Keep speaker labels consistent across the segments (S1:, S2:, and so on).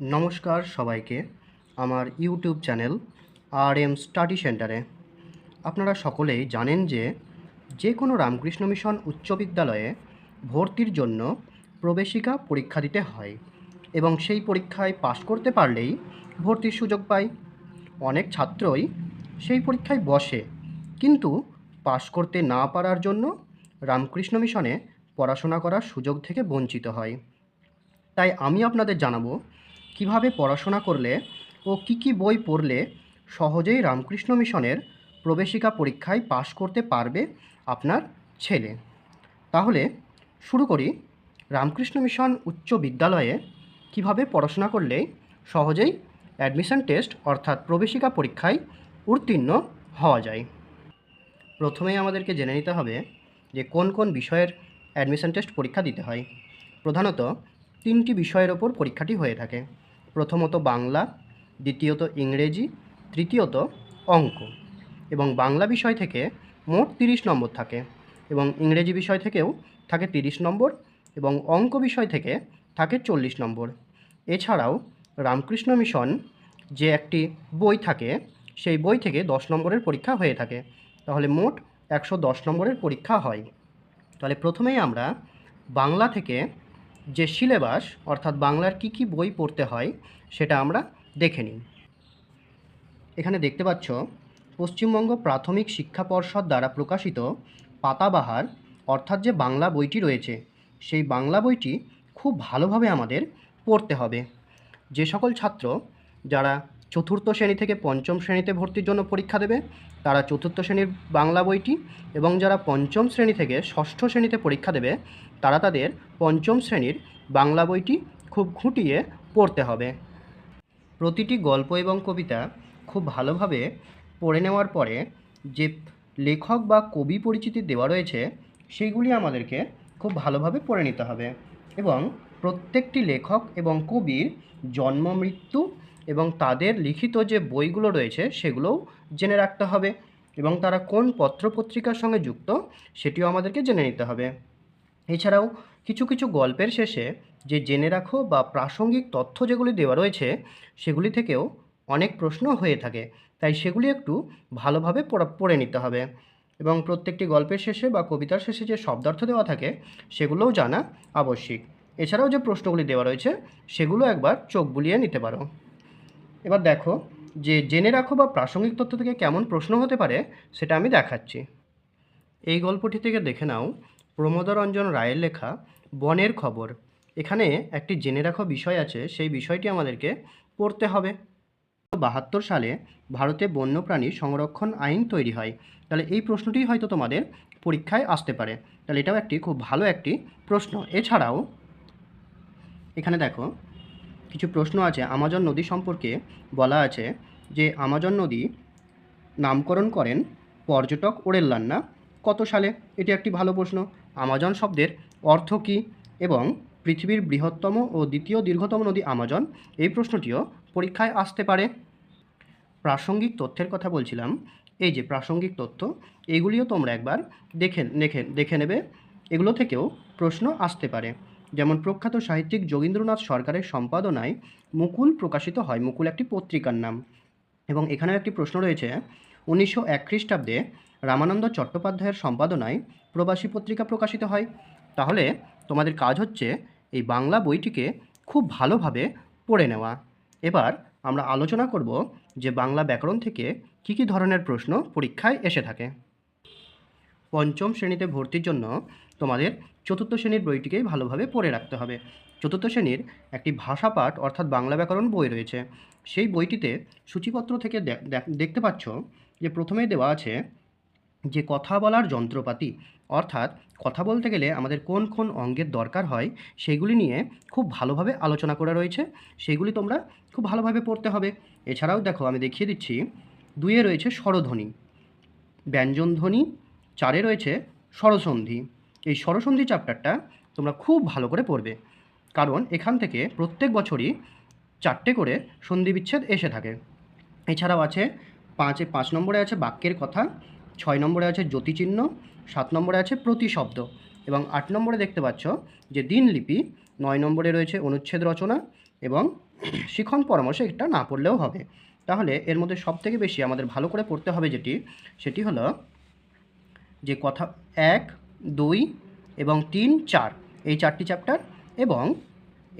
S1: নমস্কার সবাইকে আমার YouTube channel R M study সেন্টারে। আপনারা সকলেই জানেন যে যে কোনো রামকৃষ্ণ মিশন উচ্চ বিদ্যালয়ে ভর্তির জন্য প্রবেশিকা পরীক্ষা দিতে হয় এবং সেই পরীক্ষায় পাশ করতে পারলেই ভর্তির সুযোগ পায় অনেক ছাত্রই সেই পরীক্ষায় বসে, কিন্তু পাশ করতে না পারার জন্য রামকৃষ্ণ মিশনে পড়াশোনা করার সুযোগ থেকে বঞ্চিত হয়। তাই আমি আপনাদের জানাব কীভাবে পড়াশোনা করলে ও কি কি বই পড়লে সহজেই রামকৃষ্ণ মিশনের প্রবেশিকা পরীক্ষায় পাশ করতে পারবে আপনার ছেলে? তাহলে শুরু করি। রামকৃষ্ণ মিশন উচ্চ বিদ্যালয়ে কীভাবে পড়াশোনা করলে সহজেই অ্যাডমিশন টেস্ট অর্থাৎ প্রবেশিকা পরীক্ষায় উত্তীর্ণ হওয়া যায়? প্রথমেই আমাদেরকে জেনে নিতে হবে যে কোন কোন বিষয়ের অ্যাডমিশন টেস্ট পরীক্ষা দিতে হয়। প্রধানত তিনটি বিষয়ের ওপর পরীক্ষাটি হয়ে থাকে। প্রথমত বাংলা, দ্বিতীয়ত ইংরেজি, তৃতীয়ত অঙ্ক এবং বাংলা বিষয় থেকে মোট তিরিশ নম্বর থাকে এবং ইংরেজি বিষয় থেকেও থাকে তিরিশ নম্বর এবং অঙ্ক বিষয় থেকে থাকে চল্লিশ নম্বর। এছাড়াও রামকৃষ্ণ মিশন যে একটি বই থাকে, সেই বই থেকে দশ নম্বরের পরীক্ষা হয়ে থাকে। তাহলে মোট একশো দশ নম্বরের পরীক্ষা হয়। তাহলে প্রথমেই আমরা বাংলা থেকে যে সিলেবাস, অর্থাৎ বাংলার কি কি বই পড়তে হয়, সেটা আমরা দেখে নিই। এখানে দেখতে পাচ্ছ, পশ্চিমবঙ্গ প্রাথমিক শিক্ষা পর্ষদ দ্বারা প্রকাশিত পাতাবাহার, অর্থাৎ যে বাংলা বইটি রয়েছে, সেই বাংলা বইটি খুব ভালোভাবে আমাদের পড়তে হবে। যে সকল ছাত্র যারা চতুর্থ শ্রেণি থেকে পঞ্চম শ্রেণীতে ভর্তির জন্য পরীক্ষা দেবে, তারা চতুর্থ শ্রেণির বাংলা বইটি এবং যারা পঞ্চম শ্রেণি থেকে ষষ্ঠ শ্রেণীতে পরীক্ষা দেবে তারা তাদের পঞ্চম শ্রেণির বাংলা বইটি খুব খুঁটিয়ে পড়তে হবে। প্রতিটি গল্প এবং কবিতা খুব ভালোভাবে পড়ে নেওয়ার পরে যে লেখক বা কবি পরিচিতি দেওয়া রয়েছে, সেইগুলি আমাদেরকে খুব ভালোভাবে পড়ে নিতে হবে এবং প্রত্যেকটি লেখক এবং কবির জন্ম, মৃত্যু এবং তাদের লিখিত যে বইগুলো রয়েছে, সেগুলোও জেনে রাখতে হবে এবং তারা কোন পত্রপত্রিকার সঙ্গে যুক্ত, সেটিও আমাদেরকে জেনে নিতে হবে। এছাড়াও কিছু কিছু গল্পের শেষে যে জেনে রাখো বা প্রাসঙ্গিক তথ্য যেগুলি দেওয়া রয়েছে, সেগুলি থেকেও অনেক প্রশ্ন হয়ে থাকে। তাই সেগুলি একটু ভালোভাবে পড়া নিতে হবে। এবং প্রত্যেকটি গল্পের শেষে বা কবিতার শেষে যে শব্দার্থ দেওয়া থাকে, সেগুলোও জানা আবশ্যিক। এছাড়াও যে প্রশ্নগুলি দেওয়া রয়েছে, সেগুলো একবার চোখ বুলিয়ে নিতে পারো। এবার দেখো যে জেনে রাখো বা প্রাসঙ্গিক তথ্য থেকে কেমন প্রশ্ন হতে পারে, সেটা আমি দেখাচ্ছি। এই গল্পটি থেকে দেখে নাও প্রমোদরঞ্জন রায়ের লেখা বনের খবর। এখানে একটি জেনে রাখো বিষয় আছে, সেই বিষয়টি আমাদেরকে পড়তে হবে। বাহাত্তর সালে ভারতে বন্যপ্রাণী সংরক্ষণ আইন তৈরি হয়। তাহলে এই প্রশ্নটি হয়তো তোমাদের পরীক্ষায় আসতে পারে। তাহলে এটাও একটি খুব ভালো একটি প্রশ্ন। এছাড়াও এখানে দেখো, কিছু প্রশ্ন আছে। আমাজন নদী সম্পর্কে বলা আছে যে, আমাজন নদী নামকরণ করেন পর্যটক ওরেল্লান্না কত সালে? এটি একটি ভালো প্রশ্ন। আমাজন শব্দের অর্থ কী এবং পৃথিবীর বৃহত্তম ও দ্বিতীয় দীর্ঘতম নদী আমাজন? এই প্রশ্নটিও পরীক্ষায় আসতে পারে। প্রাসঙ্গিক তথ্যের কথা বলছিলাম। এই যে প্রাসঙ্গিক তথ্য, এগুলিও তোমরা একবার দেখে দেখে দেখে নেবে। এগুলো থেকেও প্রশ্ন আসতে পারে। যেমন প্রখ্যাত সাহিত্যিক যোগীন্দ্রনাথ সরকারের সম্পাদনায় মুকুল প্রকাশিত হয়, মুকুল একটি পত্রিকার নাম। এবং এখানে একটি প্রশ্ন রয়েছে, উনিশশো এক খ্রিস্টাব্দে রামানন্দ চট্টোপাধ্যায়ের সম্পাদনায় প্রবাসী পত্রিকা প্রকাশিত হয়। তাহলে তোমাদের কাজ হচ্ছে এই বাংলা বইটিকে খুব ভালোভাবে পড়ে নেওয়া। এবার আমরা আলোচনা করব যে বাংলা ব্যাকরণ থেকে কী কী ধরনের প্রশ্ন পরীক্ষায় এসে থাকে। পঞ্চম শ্রেণীতে ভর্তির জন্য তোমাদের চতুর্থ শ্রেণির বইটিকেই ভালোভাবে পড়ে রাখতে হবে। চতুর্থ শ্রেণির একটি ভাষা পাঠ অর্থাৎ বাংলা ব্যাকরণ বই রয়েছে। সেই বইটিতে সূচিপত্র থেকে দেখ- দেখতে পাচ্ছ যে প্রথমেই দেওয়া আছে যে কথা বলার যন্ত্রপাতি, অর্থাৎ কথা বলতে গেলে আমাদের কোন কোন অঙ্গের দরকার হয়, সেগুলি নিয়ে খুব ভালোভাবে আলোচনা করা রয়েছে। সেগুলি তোমরা খুব ভালোভাবে পড়তে হবে। এছাড়াও দেখো, আমি দেখিয়ে দিচ্ছি, দুইয়ে রয়েছে স্বরধ্বনি। ব্যঞ্জনধ্বনি চারে রয়েছে স্বরসন্ধি। এই স্বরসন্ধি চ্যাপ্টারটা তোমরা খুব ভালো করে পড়বে। কারণ এখান থেকে প্রত্যেক বছরই চারটে করে সন্ধি বিচ্ছেদ এসে থাকে। এছাড়াও আছে, পাঁচে পাঁচ নম্বরে আছে বাক্যের কথা ছয় নম্বরে আছে জ্যোতিচিহ্ন, সাত নম্বরে আছে প্রতিশব্দ এবং আট নম্বরে দেখতে পাচ্ছ যে দিনলিপি নয় নম্বরে রয়েছে অনুচ্ছেদ রচনা এবং শিখন পরামর্শে এটা না পড়লেও হবে। তাহলে এর মধ্যে সব থেকে বেশি আমাদের ভালো করে পড়তে হবে যেটি, সেটি হলো যে কথা এক, দুই এবং তিন, চার। এই চারটি চ্যাপ্টার এবং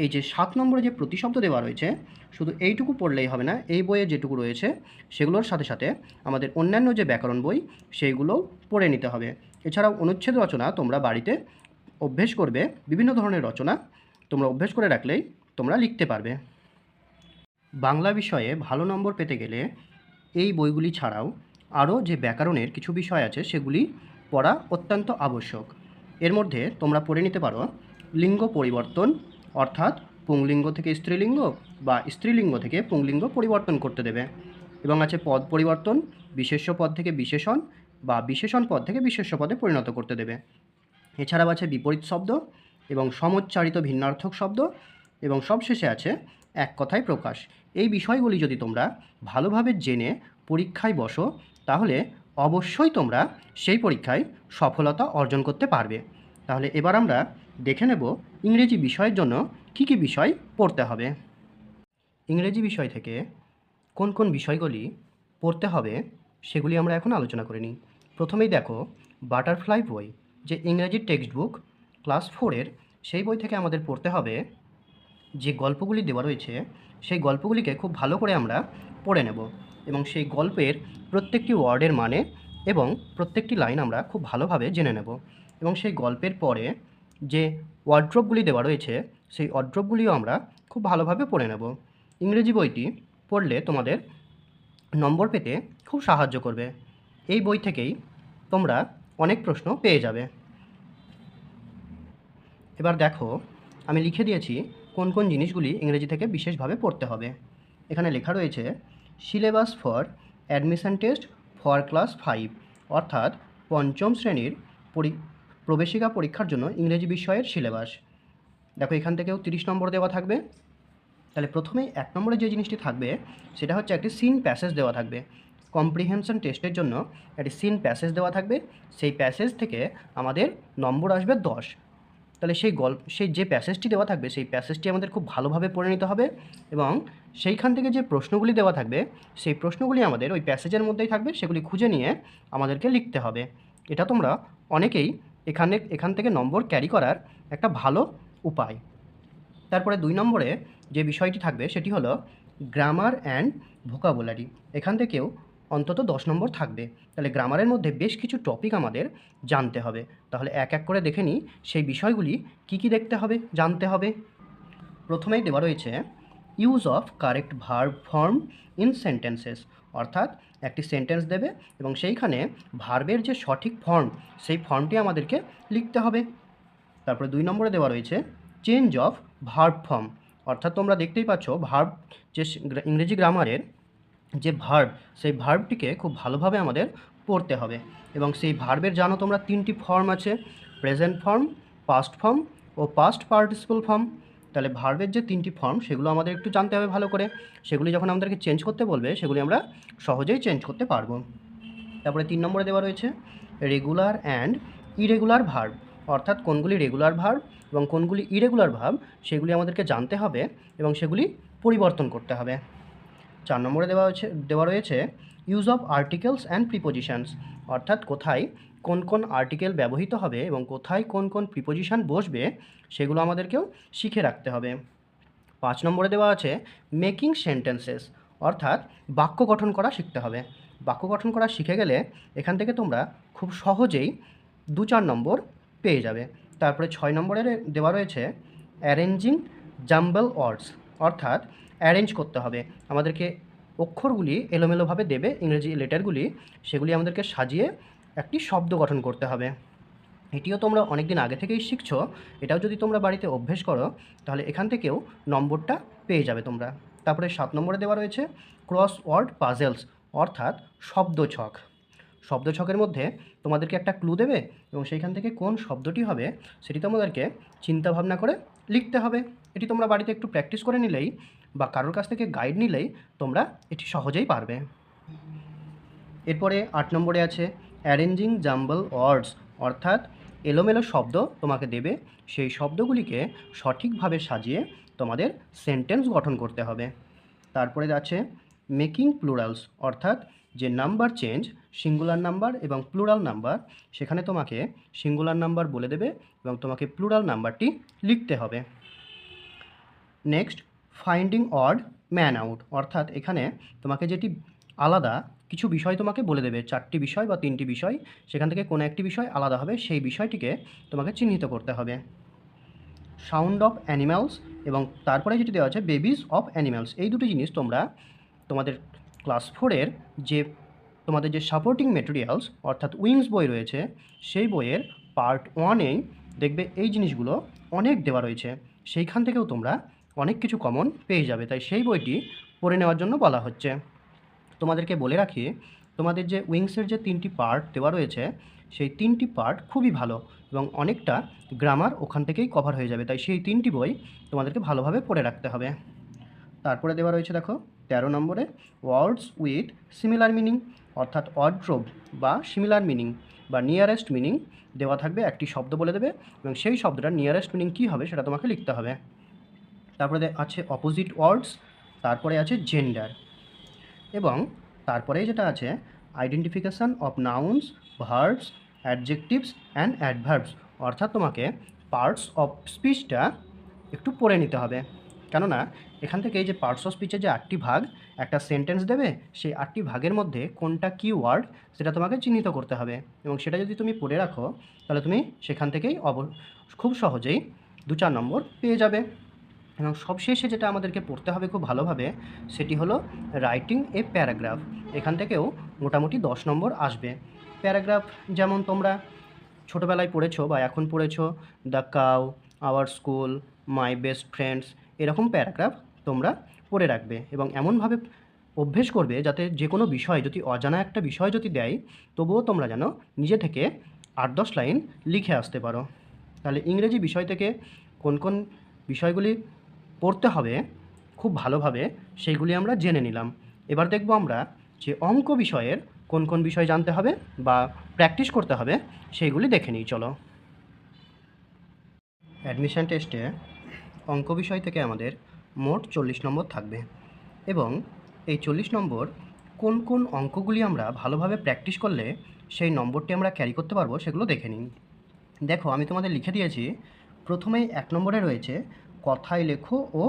S1: এই যে সাত নম্বরে যে প্রতিশব্দ দেওয়া রয়েছে, শুধু এইটুকু পড়লেই হবে না, এই বইয়ে যেটুকু রয়েছে, সেগুলোর সাথে সাথে আমাদের অন্যান্য যে ব্যাকরণ বই সেইগুলোও পড়ে নিতে হবে। এছাড়াও অনুচ্ছেদ রচনা তোমরা বাড়িতে অভ্যেস করবে, বিভিন্ন ধরনের রচনা তোমরা অভ্যেস করে রাখলেই তোমরা লিখতে পারবে। বাংলা বিষয়ে ভালো নম্বর পেতে গেলে এই বইগুলি ছাড়াও আরও যে ব্যাকরণের কিছু বিষয় আছে, সেগুলি পড়া অত্যন্ত আবশ্যক। এর মধ্যে তোমরা পড়ে নিতে পারো লিঙ্গ পরিবর্তন অর্থাৎ পুংলিঙ্গ থেকে স্ত্রীলিঙ্গ বা স্ত্রীলিঙ্গ থেকে পুংলিঙ্গ পরিবর্তন করতে দেবে। এবং আছে পদ পরিবর্তন, বিশেষ্য পদ থেকে বিশেষণ বা বিশেষণ পদ থেকে বিশেষ্য পদে পরিণত করতে দেবে। এছাড়াও আছে বিপরীত শব্দ এবং সমোচ্চারিত ভিন্নার্থক শব্দ এবং সবশেষে আছে এক কথায় প্রকাশ। এই বিষয়গুলি যদি তোমরা ভালোভাবে জেনে পরীক্ষায় বসো, তাহলে অবশ্যই তোমরা সেই পরীক্ষায় সফলতা অর্জন করতে পারবে। তাহলে এবার আমরা দেখে নেব ইংরেজি বিষয়ের জন্য কী কী বিষয় পড়তে হবে। ইংরেজি বিষয় থেকে কোন কোন বিষয়গুলি পড়তে হবে সেগুলি আমরা এখন আলোচনা করে নিই। প্রথমেই দেখো, বাটারফ্লাই বই, যে ইংরেজি টেক্সট বুক ক্লাস ফোরের সেই বই থেকে আমাদের পড়তে হবে। যে গল্পগুলি দেওয়া রয়েছে, সেই গল্পগুলিকে খুব ভালো করে আমরা পড়ে নেব এবং সেই গল্পের প্রত্যেকটি ওয়ার্ডের মানে এবং প্রত্যেকটি লাইন আমরা খুব ভালোভাবে জেনে নেব এবং সেই গল্পের পরে যে ওয়ার্ড্রপগুলি দেওয়া রয়েছে, সেই ওয়ার্ড্রপগুলিও আমরা খুব ভালোভাবে পড়ে নেব। ইংরেজি বইটি পড়লে তোমাদের নম্বর পেতে খুব সাহায্য করবে। এই বই থেকেই তোমরা অনেক প্রশ্ন পেয়ে যাবে। এবার দেখো, আমি লিখে দিয়েছি কোন কোন জিনিসগুলি ইংরেজি থেকে বিশেষভাবে পড়তে হবে। এখানে লেখা রয়েছে syllabus for admission test for class five অর্থাৎ পঞ্চম শ্রেণির প্রবেশিকা পরীক্ষার জন্য ইংরেজি বিষয়ের সিলেবাস। দেখো, এখান থেকেও তিরিশ নম্বর দেওয়া থাকবে। তাহলে প্রথমেই এক নম্বরে যে জিনিসটি থাকবে, সেটা হচ্ছে একটি সিন প্যাসেজ দেওয়া থাকবে। কম্প্রিহেনশন টেস্টের জন্য একটি সিন প্যাসেজ দেওয়া থাকবে। সেই প্যাসেজ থেকে আমাদের নম্বর আসবে দশ। তাহলে সেই গল্প, সেই যে প্যাসেজটি দেওয়া থাকবে, সেই প্যাসেজটি আমাদের খুব ভালোভাবে পড়ে নিতে হবে এবং সেইখান থেকে যে প্রশ্নগুলি দেওয়া থাকবে, সেই প্রশ্নগুলি আমাদের ওই প্যাসেজের মধ্যেই থাকবে। সেগুলি খুঁজে নিয়ে আমাদেরকে লিখতে হবে। এটা তোমরা অনেকেই এখানে, এখান থেকে নম্বর ক্যারি করার একটা ভালো উপায়। তারপরে দুই নম্বরে যে বিষয়টি থাকবে সেটি হলো গ্রামার অ্যান্ড ভোকাবুলারি। এখান থেকেও অন্তত দশ নম্বর থাকবে। তাহলে গ্রামারের মধ্যে বেশ কিছু টপিক আমাদের জানতে হবে। তাহলে এক এক করে দেখে নিই সেই বিষয়গুলি কি কি দেখতে হবে, জানতে হবে। প্রথমেই দেওয়া রয়েছে use of correct verb form in sentences অর্থাৎ একটি সেন্টেন্স দেবে এবং সেইখানে ভার্বের যে সঠিক ফর্ম সেই ফর্মটি আমাদেরকে লিখতে হবে। তারপরে দুই নম্বরে দেওয়া রয়েছে চেঞ্জ অফ ভার্ব ফর্ম অর্থাৎ তোমরা দেখতেই পাচ্ছ ভার্ব যে ইংরেজি গ্রামারের যে ভার্ব সেই ভার্বটিকে খুব ভালোভাবে আমাদের পড়তে হবে। এবং সেই ভার্বের জানো তোমরা তিনটি ফর্ম আছে প্রেজেন্ট ফর্ম পাস্ট ফর্ম ও পাস্ট পার্টিসিপল ফর্ম তাহলে ভার্বের যে তিনটি ফর্ম সেগুলো আমাদের একটু জানতে হবে ভালো করে। সেগুলি যখন আমাদেরকে চেঞ্জ করতে বলবে, সেগুলি আমরা সহজেই চেঞ্জ করতে পারব। তারপরে তিন নম্বরে দেওয়া রয়েছে রেগুলার অ্যান্ড ইরেগুলার ভার্ব অর্থাৎ কোনগুলি রেগুলার ভার্ব এবং কোনগুলি ইরেগুলার ভার্ব সেগুলি আমাদেরকে জানতে হবে এবং সেগুলি পরিবর্তন করতে হবে। চার নম্বরে দেওয়া হয়েছে, দেওয়া রয়েছে use of articles and prepositions অর্থাৎ কোথায় কোন কোন আর্টিকেল ব্যবহৃত হবে এবং কোথায় কোন কোন প্রিপোজিশন বসবে, সেগুলো আমাদেরকেও শিখে রাখতে হবে। পাঁচ নম্বরে দেওয়া আছে মেকিং সেন্টেন্সেস অর্থাৎ বাক্য গঠন করা শিখতে হবে। বাক্য গঠন করা শিখে গেলে এখান থেকে তোমরা খুব সহজেই দু চার নম্বর পেয়ে যাবে। তারপরে ছয় নম্বরে দেওয়া রয়েছে অ্যারেঞ্জিং জাম্বল ওয়ার্ডস অর্থাৎ অ্যারেঞ্জ করতে হবে। আমাদেরকে অক্ষরগুলি এলোমেলোভাবে দেবে, ইংরেজি লেটারগুলি সেগুলি আমাদেরকে সাজিয়ে একটি শব্দ গঠন করতে হবে। এটিও তোমরা অনেক দিন আগে থেকেই শিখছো। এটাও যদি তোমরা বাড়িতে অভ্যেস করো, তাহলে এখান থেকেও নম্বরটা পেয়ে যাবে তোমরা। তারপরে সাত নম্বরে দেওয়া রয়েছে ক্রস ওয়ার্ড পাজেলস অর্থাৎ শব্দ ছক। শব্দ ছকের মধ্যে তোমাদেরকে একটা ক্লু দেবে এবং সেইখান থেকে কোন শব্দটি হবে সেটি তোমাদেরকে চিন্তা ভাবনা করে লিখতে হবে। এটি তোমরা বাড়িতে একটু প্র্যাকটিস করে নিলেই বা কারোর কাছ থেকে গাইড নিলেই তোমরা এটি সহজেই পারবে। এরপরে আট নম্বরে আছে অ্যারেঞ্জিং জাম্বল ওয়ার্ডস, অর্থাৎ এলোমেলো শব্দ তোমাকে দেবে, সেই শব্দগুলিকে সঠিকভাবে সাজিয়ে তোমাদের সেন্টেন্স গঠন করতে হবে। তারপরে আছে মেকিং প্লুরালস, অর্থাৎ যে নাম্বার চেঞ্জ, সিঙ্গুলার নাম্বার এবং প্লুরাল নাম্বার, সেখানে তোমাকে সিঙ্গুলার নাম্বার বলে দেবে এবং তোমাকে প্লুরাল নাম্বারটি লিখতে হবে। Next, finding odd man out, অর্থাৎ এখানে তোমাকে যেটি আলাদা কিছু বিষয় তোমাকে বলে দেবে। চারটি বিষয় বা তিনটি বিষয়, সেখান থেকে কোনো একটি বিষয় আলাদা হবে, সেই বিষয়টিকে তোমাকে চিহ্নিত করতে হবে। সাউন্ড অফ অ্যানিম্যালস এবং তারপরে যেটি দেওয়া আছে বেবিস অফ অ্যানিম্যালস এই দুটি জিনিস তোমরা তোমাদের ক্লাস ফোরের যে তোমাদের যে সাপোর্টিং মেটেরিয়ালস অর্থাৎ উইংস বই রয়েছে, সেই বইয়ের পার্ট ওয়ানেই দেখবে এই জিনিসগুলো অনেক দেওয়া রয়েছে। সেইখান থেকেও তোমরা অনেক কিছু কমন পেয়ে যাবে। তাই সেই বইটি পড়ে নেওয়ার জন্য বলা হচ্ছে। তোমাদেরকে বলে রাখি, তোমাদের যে উইংসের যে তিনটি পার্ট দেওয়া রয়েছে, সেই তিনটি পার্ট খুবই ভালো এবং অনেকটা গ্রামার ওখান থেকেই কভার হয়ে যাবে। তাই সেই তিনটি বই তোমাদেরকে ভালোভাবে পড়ে রাখতে হবে। তারপরে দেওয়া রয়েছে দেখো, তেরো নম্বরে, ওয়ার্ডস উইথ সিমিলার মিনিং, অর্থাৎ অড্রোব বা সিমিলার মিনিং বা নিয়ারেস্ট মিনিং দেওয়া থাকবে, একটি শব্দ বলে দেবে এবং সেই শব্দটার নিয়ারেস্ট মিনিং কী হবে সেটা তোমাকে লিখতে হবে। তারপরে আছে অপোজিট ওয়ার্ডস, তারপরে আছে জেন্ডার। এবং তারপরে যেটা আছে identification of nouns verbs adjectives and adverbs অর্থাৎ তোমাকে পার্টস অফ স্পিচটা একটু পড়ে নিতে হবে। কেননা, এখান থেকে এই যে পার্টস অফ স্পিচের যে আটটি ভাগ, একটা সেন্টেন্স দেবে, সেই আটটি ভাগের মধ্যে কোনটা কি ওয়ার্ড সেটা তোমাকে চিহ্নিত করতে হবে। এবং সেটা যদি তুমি পড়ে রাখো, তাহলে তুমি সেখান থেকেই অব খুব সহজেই দু চার নম্বর পেয়ে যাবে। এবং সবশেষে যেটা আমাদেরকে পড়তে হবে খুব ভালোভাবে, সেটি হলো রাইটিং এ প্যারাগ্রাফ এখান থেকেও মোটামুটি দশ নম্বর আসবে। প্যারাগ্রাফ যেমন তোমরা ছোটোবেলায় পড়েছো বা এখন পড়েছো the cow our school my best friends এরকম প্যারাগ্রাফ তোমরা পড়ে রাখবে এবং এমনভাবে অভ্যেস করবে যাতে যে কোনো বিষয়, যদি অজানা একটা বিষয় যদি দেয়, তবুও তোমরা যেন নিজে থেকে আট দশ লাইন লিখে আসতে পারো। তাহলে ইংরেজি বিষয় থেকে কোন কোন বিষয়গুলি পড়তে হবে, খুব ভালোভাবে সেইগুলি আমরা জেনে নিলাম। এবার দেখব আমরা যে অঙ্ক বিষয়ের কোন কোন বিষয় জানতে হবে বা প্র্যাকটিস করতে হবে, সেইগুলি দেখে নিই, চলো। অ্যাডমিশন টেস্টে অঙ্ক বিষয় থেকে আমাদের মোট চল্লিশ নম্বর থাকবে এবং এই চল্লিশ নম্বর কোন কোন অঙ্কগুলি আমরা ভালোভাবে প্র্যাকটিস করলে সেই নম্বরটি আমরা ক্যারি করতে পারব সেগুলো দেখে নিন দেখো, আমি তোমাদের লিখে দিয়েছি, প্রথমেই এক নম্বরে রয়েছে কথায় লেখো ও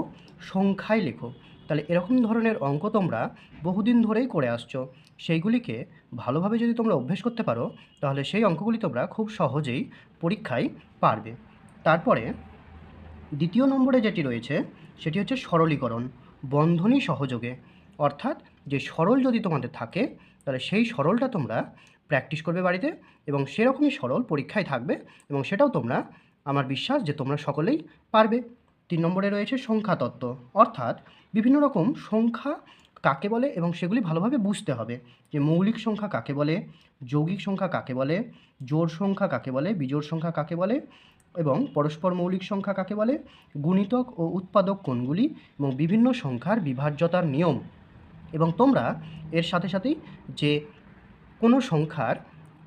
S1: সংখ্যায় লেখো। তাহলে এরকম ধরনের অঙ্ক তোমরা বহুদিন ধরেই করে আসছো। সেইগুলিকে ভালোভাবে যদি তোমরা অভ্যেস করতে পারো, তাহলে সেই অঙ্কগুলি তোমরা খুব সহজেই পরীক্ষায় পারবে। তারপরে দ্বিতীয় নম্বরে যেটি রয়েছে, সেটি হচ্ছে সরলীকরণ, বন্ধনী সহযোগে। অর্থাৎ যে সরল যদি তোমাদের থাকে, তাহলে সেই সরলটা তোমরা প্র্যাকটিস করবে বাড়িতে এবং সেরকমই সরল পরীক্ষায় থাকবে এবং সেটাও তোমরা, আমার বিশ্বাস যে তোমরা সকলেই পারবে। তিন নম্বরে রয়েছে সংখ্যা তত্ত্ব। অর্থাৎ বিভিন্ন রকম সংখ্যা কাকে বলে এবং সেগুলি ভালোভাবে বুঝতে হবে। যে মৌলিক সংখ্যা কাকে বলে, যৌগিক সংখ্যা কাকে বলে, জোড় সংখ্যা কাকে বলে, বিজোড় সংখ্যা কাকে বলে এবং পরস্পর মৌলিক সংখ্যা কাকে বলে, গুণিতক ও উৎপাদক কোণগুলি এবং বিভিন্ন সংখ্যার বিভাজ্যতার নিয়ম। এবং তোমরা এর সাথে সাথেই যে কোনো সংখ্যার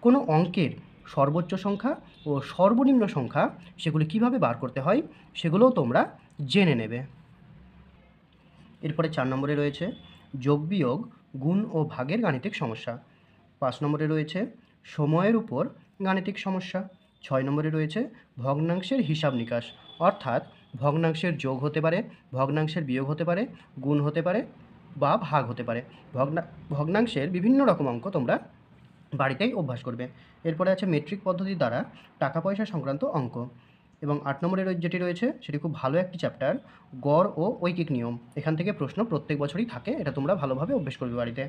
S1: কোনো অঙ্কের সর্বোচ্চ সংখ্যা ও সর্বনিম্ন সংখ্যা সেগুলি কীভাবে বার করতে হয় সেগুলোও তোমরা জেনে নেবে। এরপরে চার নম্বরে রয়েছে যোগ বিয়োগ গুণ ও ভাগের গাণিতিক সমস্যা। পাঁচ নম্বরে রয়েছে সময়ের উপর গাণিতিক সমস্যা। ছয় নম্বরে রয়েছে ভগ্নাংশের হিসাব নিকাশ। অর্থাৎ ভগ্নাংশের যোগ হতে পারে, ভগ্নাংশের বিয়োগ হতে পারে, গুণ হতে পারে বা ভাগ হতে পারে। ভগ্না, ভগ্নাংশের বিভিন্ন রকম অঙ্ক তোমরা বাড়িতেই অভ্যাস করবে। এরপরে আছে মেট্রিক পদ্ধতি দ্বারা টাকা পয়সা সংক্রান্ত অঙ্ক। এবং আট নম্বরের যেটি রয়েছে, সেটি খুব ভালো একটি চ্যাপ্টার গড় ও ঐকিক নিয়ম। এখান থেকে প্রশ্ন প্রত্যেক বছরই থাকে, এটা তোমরা ভালোভাবে অভ্যেস করবে বাড়িতে।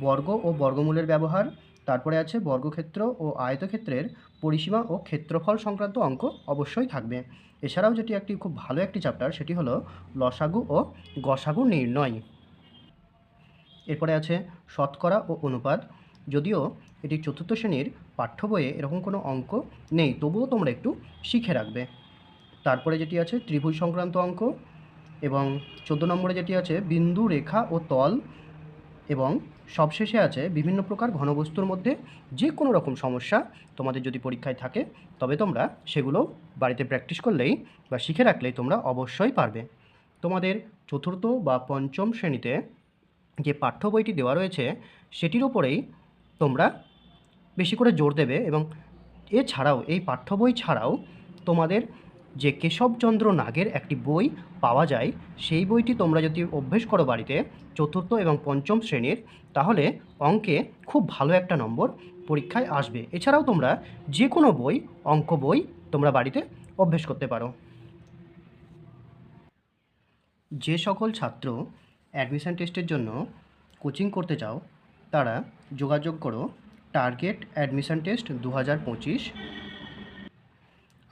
S1: বর্গ ও বর্গমূলের ব্যবহার, তারপরে আছে বর্গক্ষেত্র ও আয়তক্ষেত্রের পরিসীমা ও ক্ষেত্রফল সংক্রান্ত অঙ্ক অবশ্যই থাকবে। এছাড়াও যেটি একটি খুব ভালো একটি চ্যাপ্টার সেটি হলো লসাগু ও গসাগু নির্ণয়। এরপরে আছে শতকরা ও অনুপাত। যদিও এটি চতুর্থ শ্রেণির পাঠ্য বইয়ে এরকম কোনো অঙ্ক নেই, তবুও তোমরা একটু শিখে রাখবে। তারপরে যেটি আছে, ত্রিভুজ সংক্রান্ত অঙ্ক এবং চোদ্দ নম্বরে যেটি আছে, বিন্দু, রেখা ও তল এবং সবশেষে আছে, বিভিন্ন প্রকার ঘনবস্তুর মধ্যে যে কোনো রকম সমস্যা তোমাদের যদি পরীক্ষায় থাকে, তবে তোমরা সেগুলো বাড়িতে প্র্যাকটিস করলেই বা শিখে রাখলেই তোমরা অবশ্যই পারবে। তোমাদের চতুর্থ বা পঞ্চম শ্রেণীতে যে পাঠ্য বইটি দেওয়া রয়েছে, সেটির ওপরেই তোমরা বেশি করে জোর দেবে এবং এছাড়াও, এই পাঠ্য বই ছাড়াও তোমাদের যে কেশবচন্দ্র নাগের একটি বই পাওয়া যায়, সেই বইটি তোমরা যদি অভ্যেস করো বাড়িতে চতুর্থ এবং পঞ্চম শ্রেণির, তাহলে অঙ্কে খুব ভালো একটা নম্বর পরীক্ষায় আসবে। এছাড়াও তোমরা যে কোনো বই, অঙ্ক বই তোমরা বাড়িতে অভ্যেস করতে পারো। যে সকল ছাত্র অ্যাডমিশন টেস্টের জন্য কোচিং করতে চাও তারা যোগাযোগ করো, টার্গেট অ্যাডমিশন টেস্ট দু হাজার পঁচিশ।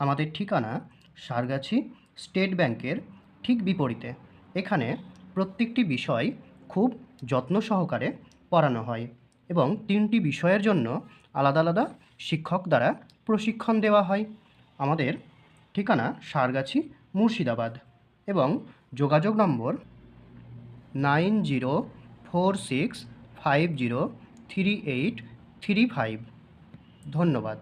S1: আমাদের ঠিকানা সারগাছি স্টেট ব্যাংকের ঠিক বিপরীতে। এখানে প্রত্যেকটি বিষয় খুব যত্ন সহকারে পড়ানো হয় এবং তিনটি বিষয়ের জন্য আলাদা আলাদা শিক্ষক দ্বারা প্রশিক্ষণ দেওয়া হয়। আমাদের ঠিকানা সারগাছি মুর্শিদাবাদ এবং যোগাযোগ number nine zero four six five zero three eight three five ধন্যবাদ।